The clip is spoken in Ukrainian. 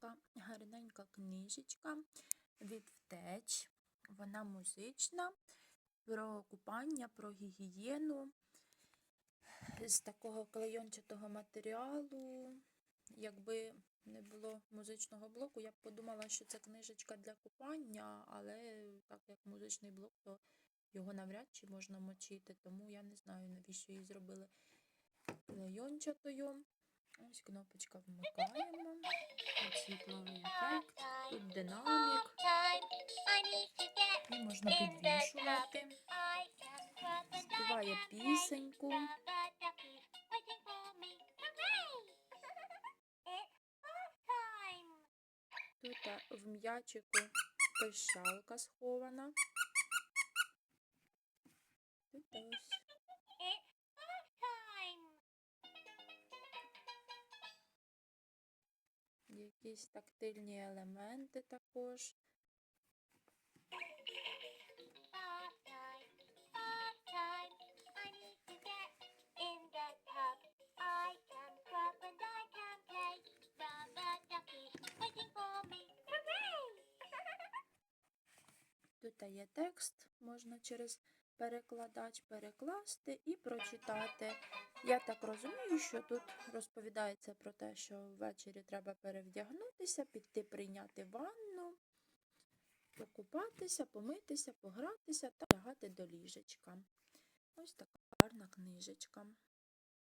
така гарненька книжечка від втеч. Вона музична, про купання, про гігієну. З такого клейончатого матеріалу. Якби не було музичного блоку, я б подумала, що це книжечка для купання, але так як музичний блок, то його навряд чи можна мочити, тому я не знаю, навіщо її зробили клейончатою. Ось кнопочка вмикаємо. Світловий ефект, тут динамік. І можна підвішувати. Співає пісеньку. Тут в м'ячику пищалка схована. Якісь тактильні елементи також. Тут є текст, можна через перекладач перекласти і прочитати. Я так розумію, що тут розповідається про те, що ввечері треба перевдягнутися, піти прийняти ванну, покупатися, помитися, погратися та лягати до ліжечка. Ось така гарна книжечка.